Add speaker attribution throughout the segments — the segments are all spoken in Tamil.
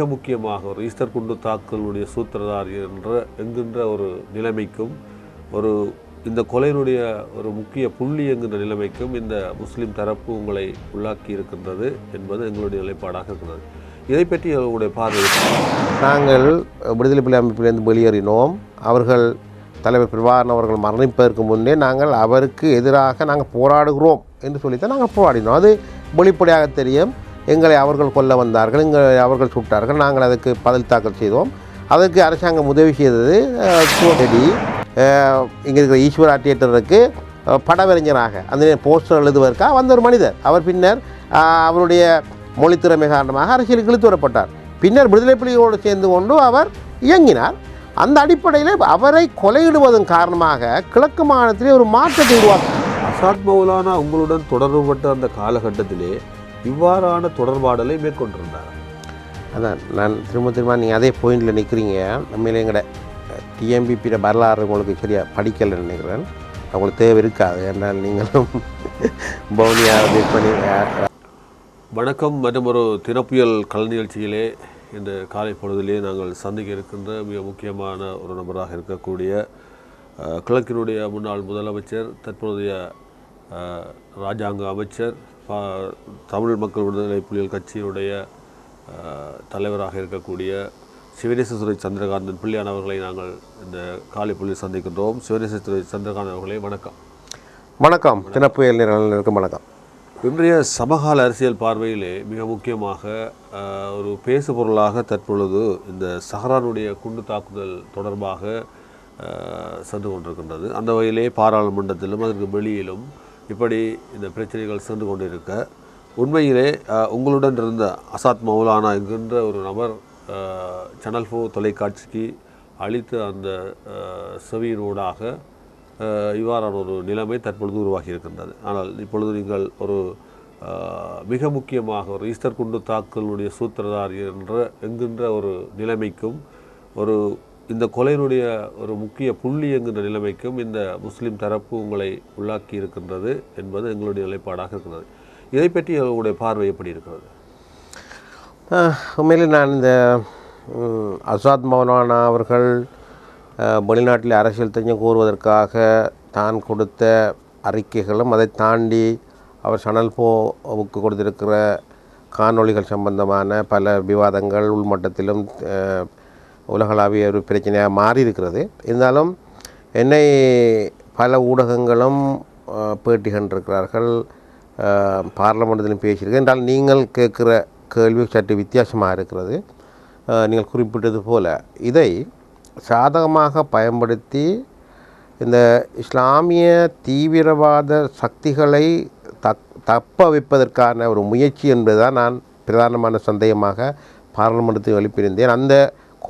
Speaker 1: மிக முக்கியமாக ஒரு ஈஸ்டர் குண்டு தாக்குதலுடைய சூத்திரதாரி என்ற என்கின்ற ஒரு நிலைமைக்கும் ஒரு இந்த கொலையினுடைய ஒரு முக்கிய புள்ளி என்கின்ற நிலைமைக்கும் இந்த முஸ்லீம் தரப்பு உங்களை உள்ளாக்கி இருக்கின்றது என்பது எங்களுடைய நிலைப்பாடாக இருக்கிறது. இதை பற்றி உங்களுடைய பார்வை
Speaker 2: நாங்கள் விடுதலை புலி அமைப்பிலிருந்து வெளியேறினோம். அவர்கள் தலைவர் பிரபாகரன் அவர்கள் மரணிப்பதற்கு முன்னே நாங்கள் அவருக்கு எதிராக நாங்கள் போராடுகிறோம் என்று சொல்லித்தான் நாங்கள் போராடினோம். அது வெளிப்படையாக தெரியும். எங்களை அவர்கள் கொல்ல வந்தார்கள் எங்களை அவர்கள் சுட்டார்கள். நாங்கள் அதுக்கு பதில் தாக்கல் செய்தோம். அதற்கு அரசாங்கம் உதவி செய்தது கோடடி இங்கே இருக்கிற ஈஸ்வரா தியேட்டருக்கு அஹ், படவறிஞராக அந்த போஸ்டர் எழுதுவதற்காக வந்த ஒரு மனிதர். அவர் பின்னர் அவருடைய மொழித்திறமை காரணமாக அரசியலுக்கு இழுத்து வரப்பட்டார். பின்னர் விடுதலை புலிகளோடு சேர்ந்து கொண்டு அவர் இயங்கினார். அந்த அடிப்படையில் அவரை கொலையிடுவதன் காரணமாக கிழக்கு மாநிலத்திலே ஒரு மாற்றத்தை உருவாக்கும்
Speaker 1: அசாத் மௌலானா உங்களுடன் தொடர்புபட்ட அந்த காலகட்டத்திலே இவ்வாறான தொடர்பாடலை மேற்கொண்டிருந்தார்.
Speaker 2: அதான் நான் திரும்ப திரும்ப நீங்கள் அதே பாயிண்டில் நிற்கிறீங்க உண்மையிலே எங்கட டிஎம்பிபியில் வரலாறு உங்களுக்கு சரியாக படிக்கலைன்னு நினைக்கிறேன். அவங்களுக்கு தேவை இருக்காது. என்றால் நீங்களும் பவுனியாக பண்ணி
Speaker 1: வணக்கம் மற்றும் ஒரு தினப்புயல் கலை நிகழ்ச்சியிலே இந்த காலை பொழுதிலே நாங்கள் சந்திக்க இருக்கின்ற மிக முக்கியமான ஒரு நபராக இருக்கக்கூடிய கிழக்கினுடைய முன்னாள் முதலமைச்சர் தற்போதைய ராஜாங்க அமைச்சர் தமிழ் மக்கள் விடுதலை புலிகள் கட்சியினுடைய தலைவராக இருக்கக்கூடிய சிவனேசதுரை சந்திரகாந்தன் பிள்ளையான் அவர்களை நாங்கள் இந்த காலை பொழுதில் சந்திக்கின்றோம். சிவனேசதுரை சந்திரகாந்தன் அவர்களே வணக்கம்.
Speaker 2: வணக்கம். தினப்புயல் நிறுவனம் வணக்கம்.
Speaker 1: இன்றைய சமகால அரசியல் பார்வையிலே மிக முக்கியமாக ஒரு பேசு பொருளாக தற்பொழுது இந்த சஹரானுடைய குண்டு தாக்குதல் தொடர்பாக சென்று கொண்டிருக்கின்றது. அந்த வகையிலே பாராளுமன்றத்திலும் அதற்கு வெளியிலும் இப்படி இந்த பிரச்சனைகள் சென்று கொண்டிருக்க உண்மையிலே உங்களுடன் இருந்த அசாத் மௌலானா என்கின்ற ஒரு நபர் சேனல் ஃபோ தொலைக்காட்சிக்கு அளித்த அந்த அஹ், செவியினூடாக இவ்வாறான ஒரு நிலைமை தற்பொழுது உருவாகி இருக்கின்றது. ஆனால் இப்பொழுது நீங்கள் ஒரு மிக முக்கியமாக ஒரு ஈஸ்டர் குண்டு தாக்குதலுடைய சூத்திரதாரி என்ற என்கின்ற ஒரு நிலைமைக்கும் ஒரு இந்த கொலையினுடைய ஒரு முக்கிய புள்ளி என்கின்ற நிலைமைக்கும் இந்த முஸ்லீம் தரப்பு உங்களை உள்ளாக்கி இருக்கின்றது என்பது எங்களுடைய நிலைப்பாடாக இருக்கிறது இதை பற்றி உங்களுடைய பார்வை எப்படி இருக்கிறது?
Speaker 2: உண்மையில் நான் இந்த அசாத் மௌலானா அவர்கள் வெளிநாட்டில் அரசியல் தெரிஞ்சம் கூறுவதற்காக தான் கொடுத்த அறிக்கைகளும் அதை தாண்டி அவர் சனல் போவுக்கு கொடுத்திருக்கிற காணொளிகள் சம்பந்தமான பல விவாதங்கள் உள்மட்டத்திலும் உலகளாவிய ஒரு பிரச்சனையாக மாறி இருக்கிறது இருந்தாலும் என்னை பல ஊடகங்களும் பேட்டி கண்டிருக்கிறார்கள் ஆஹ், பார்லமெண்டத்திலும் பேசியிருக்கேன் என்றால் நீங்கள் கேட்குற கேள்வி சற்று வித்தியாசமாக இருக்கிறது. நீங்கள் குறிப்பிட்டது போல இதை சாதகமாக பயன்படுத்தி இந்த இஸ்லாமிய தீவிரவாத சக்திகளை தக் தப்ப வைப்பதற்கான ஒரு முயற்சி என்பதுதான் நான் பிரதானமான சந்தேகமாக பாராளுமன்றத்தில் எழுப்பியிருந்தேன். அந்த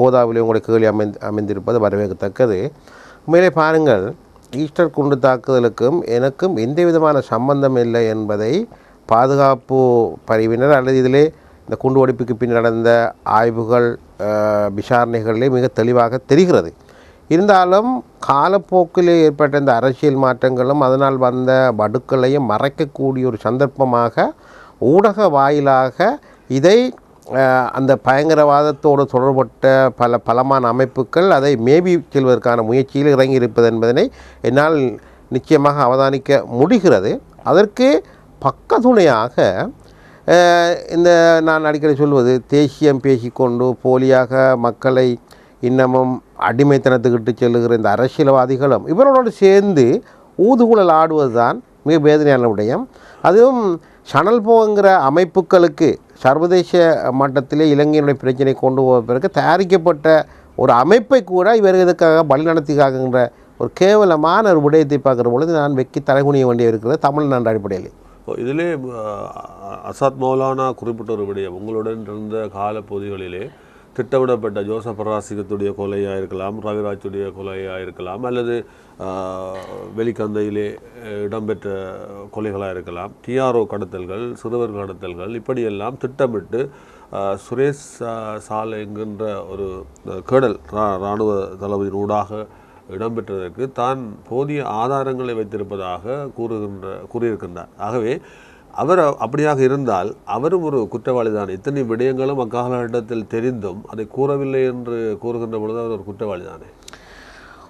Speaker 2: கோதாவிலே உங்களுடைய கேள்வி அமைந்து அமைந்திருப்பது வரவேற்கத்தக்கது. உண்மையிலே பாருங்கள் ஈஸ்டர் குண்டு தாக்குதலுக்கும் எனக்கும் எந்த விதமான சம்பந்தம் இல்லை என்பதை பாதுகாப்பு பிரிவினர் அல்லது இதிலே இந்த குண்டு வெடிப்புக்கு பின் நடந்த ஆய்வுகள் விசாரணைகளிலே மிக தெளிவாக தெரிகிறது. இருந்தாலும் காலப்போக்கில் ஏற்பட்ட இந்த அரசியல் மாற்றங்களும் அதனால் வந்த வடுக்களையும் மறைக்கக்கூடிய ஒரு சந்தர்ப்பமாக ஊடக வாயிலாக இதை அந்த பயங்கரவாதத்தோடு தொடர்பட்ட பல பலமான அமைப்புகள் அதை மேபி செல்வதற்கான முயற்சியில் இறங்கி இருப்பது என்பதனை என்னால் நிச்சயமாக அவதானிக்க முடிகிறது. அதற்கு பக்கத்துணையாக இந்த நான் அடிக்கடி சொல்வது தேசியம் பேசிக்கொண்டு போலியாக மக்களை இன்னமும் அடிமைத்தனத்துக்கிட்டு செல்லுகிற இந்த அரசியல்வாதிகளும் இவர்களோடு சேர்ந்து ஊதுகுழல் ஆடுவது தான் மிக வேதனையான விடயம். அதுவும் சணல் போங்கிற அமைப்புகளுக்கு சர்வதேச மட்டத்திலே இலங்கையினுடைய பிரச்சனை கொண்டு போவதற்கு தயாரிக்கப்பட்ட ஒரு அமைப்பை கூட இவர் இதுக்காக பலி நடத்திக்காகங்கிற ஒரு கேவலமான ஒரு விடயத்தை பார்க்குற பொழுது நான் வெக்கி தலைகுனிய வேண்டிய இருக்கிறது தமிழ்நாடு அடிப்படையில்.
Speaker 1: இப்போ இதிலே அசாத் மௌலானா குறிப்பிட்ட ஒரு விடயம். உங்களுடன் இருந்த காலப்பகுதிகளிலே திட்டமிடப்பட்ட ஜோசப் பராசிகத்துடைய கொலையாக இருக்கலாம் ரவிராஜுடைய கொலையாக இருக்கலாம் அல்லது வெளிக்கந்தையிலே இடம்பெற்ற கொலைகளாக இருக்கலாம் டிஆர்ஓ கடத்தல்கள் சிறுவர் கடத்தல்கள் இப்படியெல்லாம் திட்டமிட்டு சுரேஷ் சா- சாலை என்கின்ற ஒரு கேடல் ரா- இராணுவ தளபதியின் ஊடாக இடம்பெற்றதற்கு தான் போதிய ஆதாரங்களை வைத்திருப்பதாக கூறுகின்ற கூறியிருக்கின்றார். ஆகவே அவர் அப்படியாக இருந்தால் அவரும் ஒரு குற்றவாளி தான் இத்தனை விடயங்களும் அக்காலகட்டத்தில் தெரிந்தும் அதை கூறவில்லை என்று கூறுகின்ற பொழுது அவர் ஒரு குற்றவாளி தானே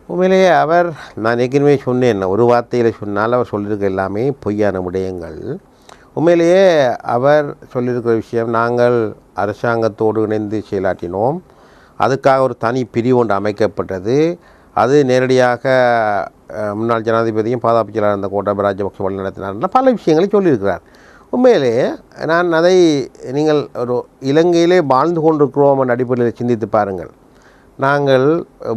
Speaker 2: உண்மையிலேயே அவர் நான் ஏற்கனவே சொன்னேன் ஒரு வார்த்தையில் சொன்னால் அவர் சொல்லியிருக்க எல்லாமே பொய்யான விடயங்கள். உண்மையிலேயே அவர் சொல்லியிருக்கிற விஷயம் நாங்கள் அரசாங்கத்தோடு இணைந்து செயலாற்றினோம். அதுக்காக ஒரு தனி பிரிவு ஒன்று அமைக்கப்பட்டது. அது நேரடியாக முன்னாள் ஜனாதிபதியும் பாதாபிச்சலாக இருந்த கோட்டாபய ராஜபக்ஷ வழி நடத்தினார் பல விஷயங்களை சொல்லியிருக்கிறார். உண்மையிலே நான் அதை நீங்கள் ஒரு இலங்கையிலே வாழ்ந்து கொண்டிருக்கிறோம் என்ற அடிப்படையில் சிந்தித்து பாருங்கள். நாங்கள்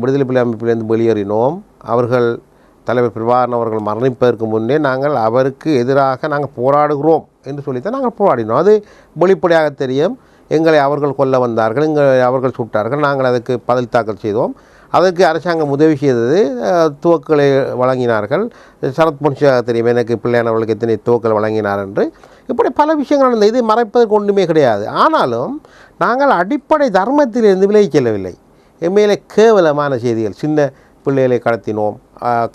Speaker 2: விடுதலை புலி அமைப்பிலிருந்து வெளியேறினோம். அவர்கள் தலைவர் பிரபாகரன் அவர்கள் மரணிப்பதற்கு முன்னே நாங்கள் அவருக்கு எதிராக நாங்கள் போராடுகிறோம் என்று சொல்லித்தான் நாங்கள் போராடினோம். அது வெளிப்படையாக தெரியும். எங்களை அவர்கள் கொல்ல வந்தார்கள். எங்களை அவர்கள் சுட்டார்கள். நாங்கள் அதுக்கு பதில் தாக்கல் செய்தோம். அதற்கு அரசாங்கம் உதவி செய்தது துவக்களை வழங்கினார்கள். சரத் பொன்சியாக தெரியும் எனக்கு பிள்ளையானவர்களுக்கு எத்தனை துவக்கள் வழங்கினார் என்று. இப்படி பல விஷயங்கள் நடந்தது. இது மறைப்பதற்கு ஒன்றுமே கிடையாது. ஆனாலும் நாங்கள் அடிப்படை தர்மத்திலிருந்து விலகிச் செல்லவில்லை. எம்மையிலே கேவலமான செய்திகள். சின்ன பிள்ளைகளை கடத்தினோம்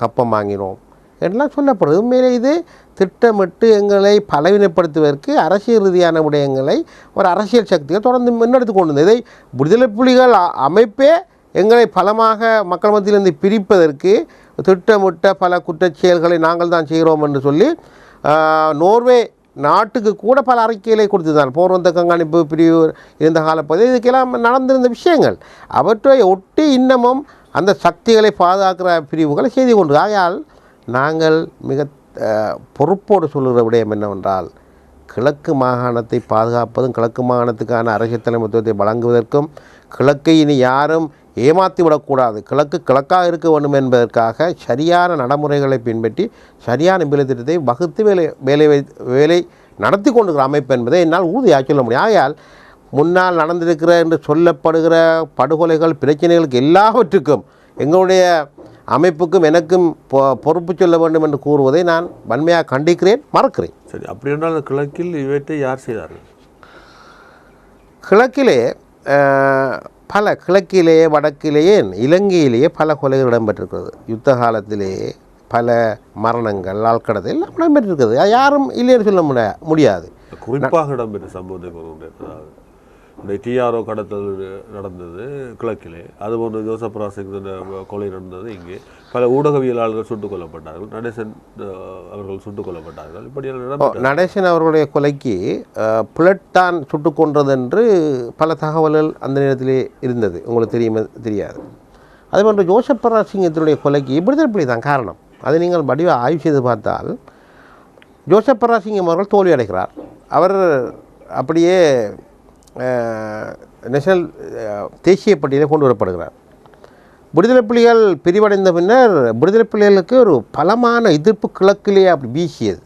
Speaker 2: கப்பம் வாங்கினோம் என்றெல்லாம் சொல்லப்படுது. உண்மையிலே இது திட்டமிட்டு எங்களை பலவீனப்படுத்துவதற்கு அரசியல் ரீதியான விடயங்களை ஒரு அரசியல் சக்திகள் தொடர்ந்து முன்னெடுத்து கொண்டு வந்தது இதை விடுதலை புலிகள் அமைப்பே எங்களை பலமாக மக்கள் மத்தியிலிருந்து பிரிப்பதற்கு திட்டமிட்ட பல குற்றச்செயல்களை நாங்கள் தான் செய்கிறோம் என்று சொல்லி நோர்வே நாட்டுக்கு கூட பல அறிக்கைகளை கொடுத்துதான். போர்வந்த கண்காணிப்பு பிரிவு இருந்த காலப்பகுதி இதுக்கெல்லாம் நடந்திருந்த விஷயங்கள். அவற்றை ஒட்டி இன்னமும் அந்த சக்திகளை பாதுகாக்கிற பிரிவுகளை செய்து கொண்டு. ஆகையால் நாங்கள் மிக பொறுப்போடு சொல்லுகிற விடயம் என்னவென்றால் கிழக்கு மாகாணத்தை பாதுகாப்பதும் கிழக்கு மாகாணத்துக்கான அரசியல் தலைமைத்துவத்தை வழங்குவதற்கும் கிழக்கை இனி யாரும் ஏமாற்றி விடக்கூடாது. கிழக்கு கிழக்காக இருக்க வேண்டும் என்பதற்காக சரியான நடைமுறைகளை பின்பற்றி சரியான வேலை திட்டத்தை வகுத்து வேலை வேலை வை- வேலை நடத்தி கொண்டிருக்கிற அமைப்பு என்பதை என்னால் உறுதியாக சொல்ல முடியும். ஆகையால் முன்னால் நடந்திருக்கிற என்று சொல்லப்படுகிற படுகொலைகள் பிரச்சனைகளுக்கு எல்லாவற்றுக்கும் எங்களுடைய அமைப்புக்கும் எனக்கும் பொ- பொறுப்பு சொல்ல வேண்டும் என்று கூறுவதை நான் வன்மையாக கண்டிக்கிறேன் மறக்கிறேன்.
Speaker 1: சரி அப்படி என்றால் கிழக்கில் இவற்றை யார் செய்தார்கள்?
Speaker 2: கிழக்கிலே பல கிழக்கிலேயே வடக்கிலேயே இலங்கையிலேயே பல கொலைகள் இடம்பெற்றிருக்கிறது. யுத்த காலத்திலே பல மரணங்கள் ஆழ்கடத்தை எல்லாம் இடம்பெற்றிருக்கிறது. யாரும் இல்லைன்னு சொல்ல முடியாது.
Speaker 1: குறிப்பாக இடம்பெற்ற சம்பவத்தை இந்த டிஆர்ஓ கடத்தல் நடந்தது கிழக்கிலே. அதுபோன்று ஜோசப் ராசிங் கொலை நடந்தது இங்கே. பல ஊடகவியலாளர்கள் சுட்டுக் கொல்லப்பட்டார்கள். நடேசன் அவர்கள் சுட்டுக் கொல்லப்பட்டார்கள். நடந்தது
Speaker 2: நடேசன் அவர்களுடைய கொலைக்கு புலட்டான் சுட்டு கொன்றது என்று பல தகவல்கள் அந்த நேரத்திலே இருந்தது. உங்களுக்கு தெரியுமா தெரியாது. அதே போன்று ஜோசப் பராசிங்கத்தினுடைய கொலைக்கு விடுதலை புலி தான் காரணம். அதை நீங்கள் வடிவ ஆய்வு செய்து பார்த்தால் ஜோசப் பராசிங்கம் அவர்கள் தோல்வி அடைகிறார் அவர் அப்படியே நேஷனல் தேசிய பட்டியலில் கொண்டு வரப்படுகிறார். விடுதலை புலிகள் பிரிவடைந்த பின்னர் விடுதலை புலிகளுக்கு ஒரு பலமான எதிர்ப்பு கிழக்கிலே அப்படி வீசியது.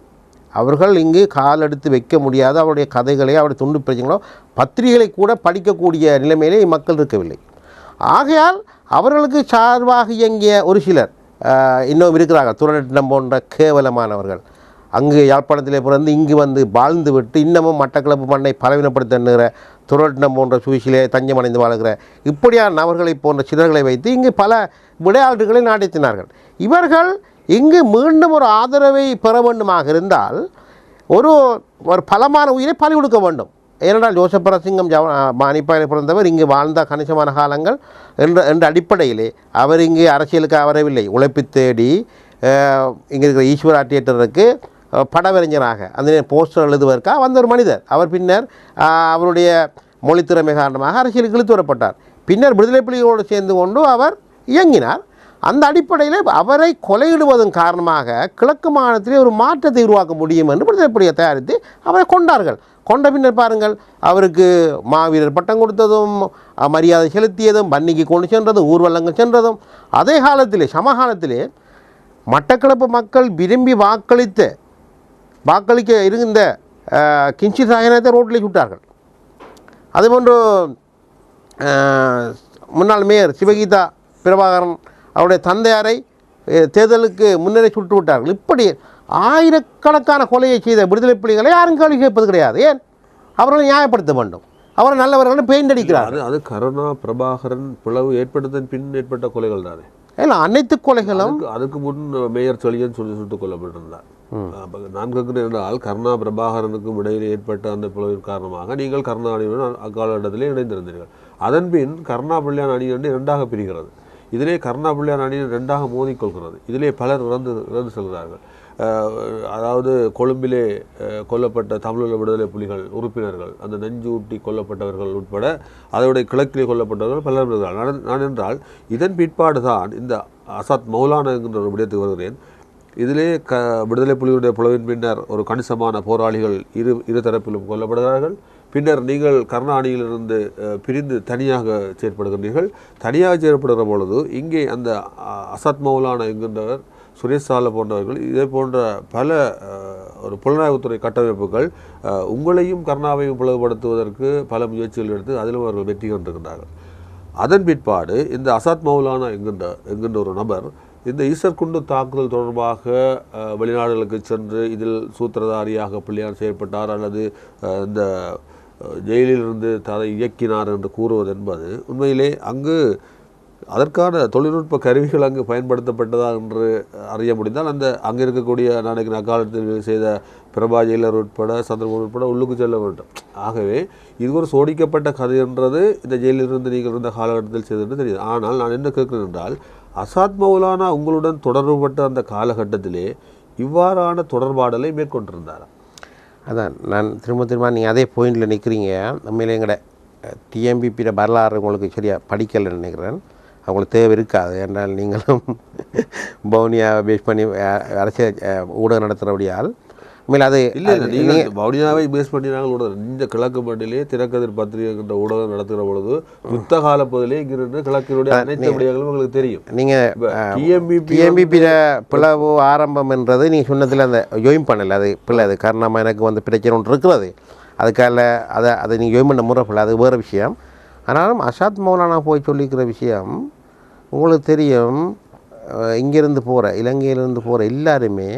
Speaker 2: அவர்கள் இங்கு கால் எடுத்து வைக்க முடியாத. அவருடைய கதைகளை அவருடைய துண்டு பிரச்சனைகளோ பத்திரிகைகளை கூட படிக்கக்கூடிய நிலைமையிலே மக்கள் இருக்கவில்லை. ஆகையால் அவர்களுக்கு சார்பாக இயங்கிய ஒரு சிலர் இன்னும் இருக்கிறார்கள். துரட்டம் போன்ற கேவலமானவர்கள். அங்கு யாழ்ப்பாணத்திலே பிறந்து இங்கு வந்து வாழ்ந்து விட்டு இன்னமும் மட்டக்களப்பு மண்ணை பலவீனப்படுத்துகிற துரட்டினம் போன்ற சுவிசிலே தஞ்சம் அடைந்து வாழ்கிற இப்படியான நபர்களை போன்ற சிலர்களை வைத்து இங்கு பல விளையாட்டுகளை நடத்தினார்கள். இவர்கள் இங்கு மீண்டும் ஒரு ஆதரவை பெற வேண்டுமாக இருந்தால் ஒரு ஒரு பலமான உயிரை பலி கொடுக்க வேண்டும். ஏனென்றால் ஜோசப் பரசிங்கம் ஜவ மானிப்பாயில் பிறந்தவர் இங்கு வாழ்ந்த கணிசமான காலங்கள் என்ற என்ற அடிப்படையிலே அவர் இங்கு அரசியலுக்கு வரவில்லை. உழைப்பு தேடி இங்கே இருக்கிற ஈஸ்வரா தியேட்டருக்கு அஹ், அந்த போஸ்டர் எழுதுவதற்காக வந்த ஒரு மனிதர். அவர் பின்னர் அவருடைய மொழித்திறமை காரணமாக அரசியலுக்கு இழுத்து வரப்பட்டார். பின்னர் விடுதலை புலிகளோடு சேர்ந்து கொண்டு அவர் இயங்கினார். அந்த அடிப்படையில் அவரை கொலையிடுவதன் காரணமாக கிழக்கு மாநிலத்திலே ஒரு மாற்றத்தை உருவாக்க முடியும் என்று விடுதலை புலியை தயாரித்து அவரை கொண்டார்கள். கொண்ட பின்னர் பாருங்கள் அவருக்கு மாவீரர் பட்டம் கொடுத்ததும் மரியாதை செலுத்தியதும் பன்னிக்கு கொண்டு சென்றதும் ஊர்வலங்கள் சென்றதும் அதே காலத்திலே சமகாலத்திலே மட்டக்களப்பு மக்கள் விரும்பி வாக்களித்த வாக்களிக்க இருந்த கிஞ்சி சாயனத்தை ரோட்டில் சுட்டார்கள். அதுபோன்று முன்னாள் மேயர் சிவகீதா பிரபாகரன் அவருடைய தந்தையாரை தேர்தலுக்கு முன்னரே சுட்டு விட்டார்கள். இப்படி ஆயிரக்கணக்கான கொலையை செய்த விடுதலை புலிகளை யாரும் கேள்வி கேட்பது கிடையாது. ஏன்? அவர்களை நியாயப்படுத்த வேண்டும். அவரை நல்லவர்கள் பெயிண்ட் அடிக்கிறார்
Speaker 1: அது கருணா பிரபாகரன் பிளவு ஏற்பட்டதன் பின் ஏற்பட்ட கொலைகள் தானே.
Speaker 2: இல்லை அனைத்து கொலைகளும்
Speaker 1: அதுக்கு முன் மேயர் சொலியன் சொல்லி சுட்டுக் கொல்லப்பட்டிருந்தார். நான்கு என்றால் கருணா பிரபாகரனுக்கும் இடையில் ஏற்பட்ட அந்த பிளவின் காரணமாக நீங்கள் கருணா அக்காலகட்டத்திலே இணைந்திருந்தீர்கள். அதன்பின் கருணா பிள்ளையான் அணி வந்து இரண்டாக பிரிகிறது. இதிலே கருணா பிள்ளையான் அணி ரெண்டாக மோதிக்கொள்கிறது இதிலே பலர் இறந்து இறந்து செல்கிறார்கள். அதாவது கொழும்பிலே கொல்லப்பட்ட தமிழீழ விடுதலை புலிகள் உறுப்பினர்கள் அந்த நெஞ்சூட்டி கொல்லப்பட்டவர்கள் உட்பட அதோடைய கிழக்கிலே கொல்லப்பட்டவர்கள் பலர் நான் நான் என்றால் இதன் பிற்பாடு தான் இந்த அசாத் மௌலானா என்கின்ற ஒரு விடயத்துக்கு வருகிறேன். இதிலே க விடுதலை புலிகளுடைய புலவின் பின்னர் ஒரு கணிசமான போராளிகள் இரு இரு தரப்பிலும் கொல்லப்படுகிறார்கள். பின்னர் நீங்கள் கருணாணியிலிருந்து பிரிந்து தனியாக செயற்படுகின்றீர்கள். தனியாக செயற்படுகிற பொழுது இங்கே அந்த அசத் மௌலான என்கின்றவர் சுரேஷ் சால போன்றவர்கள் இதே போன்ற பல ஒரு புலனாய்வுத்துறை கட்டமைப்புகள் உங்களையும் கருணாவையும் பிளவுபடுத்துவதற்கு பல முயற்சிகள் எடுத்து அதிலும் அவர்கள் வெற்றி கண்டிருக்கின்றார்கள். அதன் பிற்பாடு இந்த அசாத் மௌலானா என்கின்ற என்கின்ற ஒரு நபர் இந்த ஈசர் குண்டு தாக்குதல் தொடர்பாக வெளிநாடுகளுக்கு சென்று இதில் சூத்திரதாரியாக பிள்ளையார் செயற்பட்டார் அல்லது இந்த ஜெயிலிலிருந்து ததை இயக்கினார் என்று கூறுவது என்பது உண்மையிலே அங்கு அதற்கான தொழில்நுட்ப கருவிகள் அங்கு பயன்படுத்தப்பட்டதா என்று அறிய முடிந்தால் அந்த அங்கே இருக்கக்கூடிய நாளைக்கு அக்காலத்தில் செய்த பிரபா ஜெயிலர் உட்பட சந்திரமோகன் உட்பட உள்ளுக்கு செல்ல வேண்டும். ஆகவே இது ஒரு சோடிக்கப்பட்ட கதை என்றது இந்த ஜெயிலிலிருந்து நீங்கள் இருந்த காலகட்டத்தில் செய்தது தெரியுது. ஆனால் நான் என்ன கேட்கிறேன் என்றால் அசாத் மௌலானா உங்களுடன் தொடர்புபட்ட அந்த காலகட்டத்திலே இவ்வாறான தொடர்பாடலை மேற்கொண்டிருந்தார்?
Speaker 2: அதான் நான் திரும்ப திரும்ப நீங்கள் அதே பாயிண்டில் நிற்கிறீங்க உண்மையிலே எங்கட டிஎம்பிபியில் வரலாறு உங்களுக்கு சரியாக படிக்கலைன்னு நினைக்கிறேன். அவங்களுக்கு தேவை இருக்காது. என்றால் நீங்களும் பவுனியா பேஸ் பண்ணி அரசியல் ஊடகம் நடத்துகிறபடியால் உண்மையில் அது
Speaker 1: இல்லை இல்லை நீங்கள் வவுனியாவை பேஸ் பண்ணி நாங்கள் ஊடகம் இந்த கிழக்கு மண்டிலே திறக்கதிர் பத்திரிகை என்ற ஊடகம் நடத்துகிற பொழுது யுத்த கால பகுதியிலே இங்கிருந்து கிழக்கினுடைய அனைத்து விடயங்களும் உங்களுக்கு தெரியும்.
Speaker 2: நீங்கள்
Speaker 1: டிஎம்பிபி
Speaker 2: டிஎம்பிபியில் பிளவு ஆரம்பம் என்றது நீங்கள் சொன்னதில் அந்த ஜோயின் பண்ணல. அது பிள்ளை அது காரணமாக எனக்கு வந்து பிரச்சனை ஒன்று இருக்கிறது. அதுக்காக அதை அதை நீங்கள் ஜோயின் பண்ண முறை பிள்ளை அது வேறு விஷயம். ஆனாலும் அசாத் மௌலானா போய் சொல்லிக்கிற விஷயம் உங்களுக்கு தெரியும் இங்கிருந்து போகிற இலங்கையிலிருந்து போகிற எல்லாருமே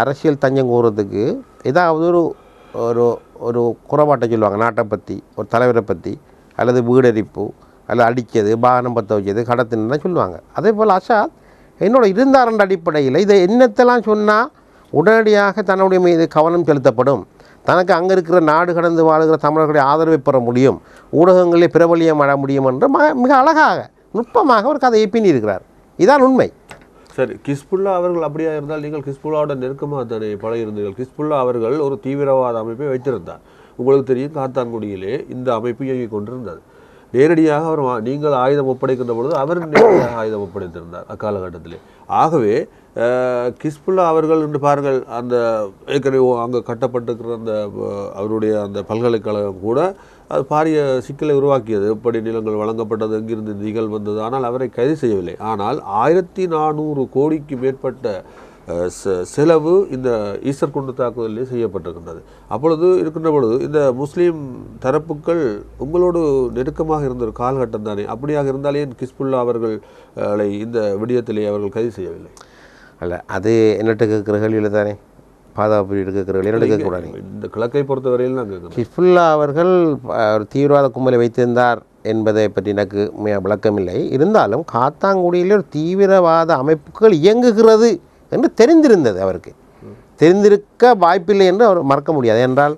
Speaker 2: அரசியல் தஞ்சம் கூறுறதுக்கு ஏதாவது ஒரு ஒரு ஒரு குறைபாட்டை சொல்லுவாங்க நாட்டை பற்றி ஒரு தலைவரை பற்றி அல்லது வீடரிப்பு அல்லது அடித்தது வாகனம் பற்ற வச்சது கடத்தினா சொல்லுவாங்க. அதே போல் அசாத் என்னோட இருந்தாரண்ட அடிப்படையில் இதை என்னத்தெல்லாம் சொன்னால் உடனடியாக தன்னுடைய மீது கவனம் செலுத்தப்படும். தனக்கு அங்கே இருக்கிற நாடு கடந்து வாழுகிற தமிழர்களுடைய ஆதரவை பெற முடியும். ஊடகங்களில் பிரபலியம் அட முடியும் என்று மிக அழகாக நுட்பமாக ஒரு கதையை பின்னியிருக்கிறார் இதான் உண்மை.
Speaker 1: சரி கிஸ்புல்லா அவர்கள் அப்படியா இருந்தால் நீங்கள் கிஸ்புல்லாவோட நெருக்கமாக தானே பழகியிருந்தீர்கள். கிஸ்புல்லா அவர்கள் ஒரு தீவிரவாத அமைப்பை வைத்திருந்தார். உங்களுக்கு தெரியும் காத்தான்குடியிலே இந்த அமைப்பு இயங்கிக் கொண்டிருந்தது. நேரடியாக அவர் நீங்கள் ஆயுதம் ஒப்படைக்கின்ற பொழுது அவர் நேரடியாக ஆயுதம் ஒப்படைத்திருந்தார் அக்காலகட்டத்திலே. ஆகவே கிஸ்புல்லா அவர்கள் என்று பாருங்கள் அந்த ஏற்கனவே அங்கே கட்டப்பட்டிருக்கிற அந்த அவருடைய அந்த பல்கலைக்கழகம் கூட அது பாரிய சிக்கலை உருவாக்கியது. எப்படி நிலங்கள் வழங்கப்பட்டது எங்கிருந்து நிகழ் வந்தது ஆனால் அவரை கைது செய்யவில்லை. ஆனால் ஆயிரத்தி நானூறு கோடிக்கு மேற்பட்ட செலவு இந்த ஈஸ்டர் குண்டு தாக்குதலில் செய்யப்பட்டிருக்கின்றது. அப்பொழுது இருக்கின்ற பொழுது இந்த முஸ்லீம் தரப்புகள் உங்களோடு நெருக்கமாக இருந்த ஒரு காலகட்டம் தானே. அப்படியாக இருந்தாலே கிஸ்புல்லா அவர்களை இந்த விடயத்திலே அவர்கள் கைது செய்யவில்லை?
Speaker 2: அல்ல அது என்னட்டு கேட்குற கேள்வியில் தானே. பாதுகாப்பு கேள்வி என்னட்டு கேட்கக்கூடாது
Speaker 1: இந்த கிழக்கை பொறுத்தவரையில் நான் கேட்குறேன்.
Speaker 2: ஹிஸ்புல்லா அவர்கள் ஒரு தீவிரவாத கும்பலை வைத்திருந்தார் என்பதை பற்றி எனக்கு விளக்கமில்லை. இருந்தாலும் காத்தாங்குடியில் ஒரு தீவிரவாத அமைப்புகள் இயங்குகிறது என்று தெரிந்திருந்தது அவருக்கு. தெரிந்திருக்க வாய்ப்பில்லை என்று அவர் மறக்க முடியாது. என்றால்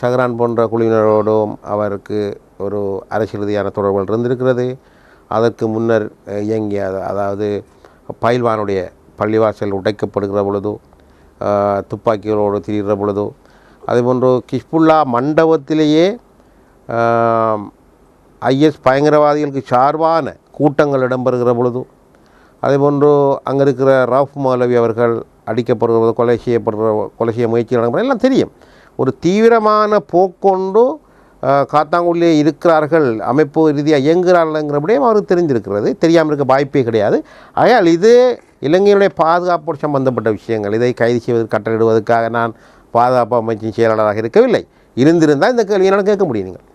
Speaker 2: ஷஹரான் போன்ற குழுவினரோடும் அவருக்கு ஒரு அரசியல் ரீதியான தொடர்புகள் இருந்திருக்கிறது. அதற்கு முன்னர் இயங்கிய அத- அதாவது பயில்வானுடைய பள்ளிவாசல் உடைக்கப்படுகிற பொழுதோ துப்பாக்கிகளோடு திரிகிற பொழுதோ அதேபோன்று கிஷ்புல்லா மண்டபத்திலேயே ஐஎஸ் பயங்கரவாதிகளுக்கு சார்பான கூட்டங்கள் இடம்பெறுகிற பொழுதும் அதேபோன்று அங்கே இருக்கிற ரவுஃப் மௌலவி அவர்கள் அடிக்கப்படுகிறது கொலை செய்யப்படுற கொலை செய்ய முயற்சி நடக்கிற எல்லாம் தெரியும். ஒரு தீவிரமான போக்கொண்டு காத்தாங்குடியிலே இருக்கிறார்கள் அமைப்பு ரீதியாக இயங்குகிறார்கள்ங்கிறபடியும் அவருக்கு தெரிஞ்சிருக்கிறது. தெரியாமல் இருக்க வாய்ப்பே கிடையாது. ஆகையால் இது இலங்கையினுடைய பாதுகாப்போடு சம்பந்தப்பட்ட விஷயங்கள். இதை கைது செய்வதற்கு கட்டளையிடுவதற்காக நான் பாதுகாப்பு அமைச்சின் செயலாளராக இருக்கவில்லை. இருந்திருந்தால் இந்த கேள்வியை நான் கேட்க முடியும் நீங்கள்.